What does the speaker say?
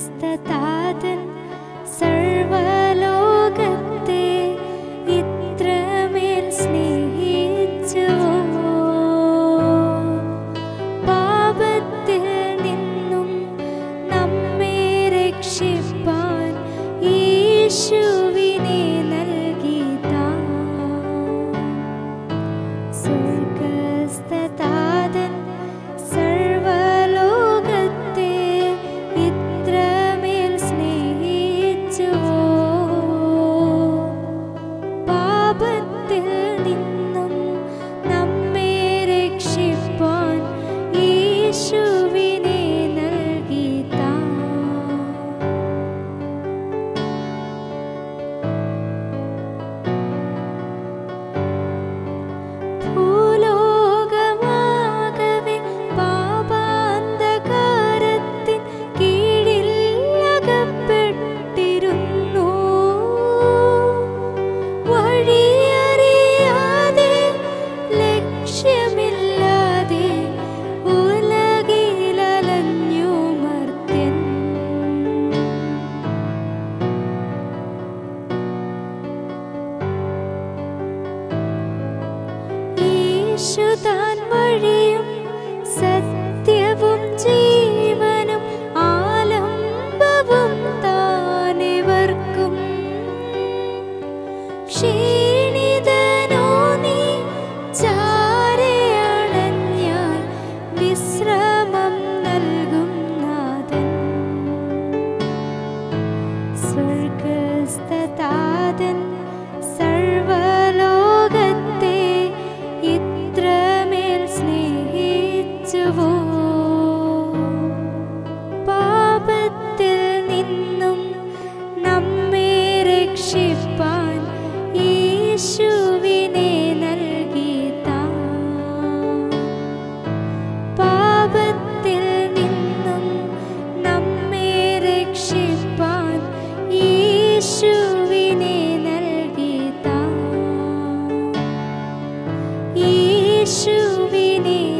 സമസ്തതാതൻ സർവലോകത്തെ ഇത്രമേൽ സ്നേഹിച്ചു. പാപത്തിൽ നിന്നും നമ്മെ രക്ഷിപ്പാൻ യേശു 舍得。souvenir.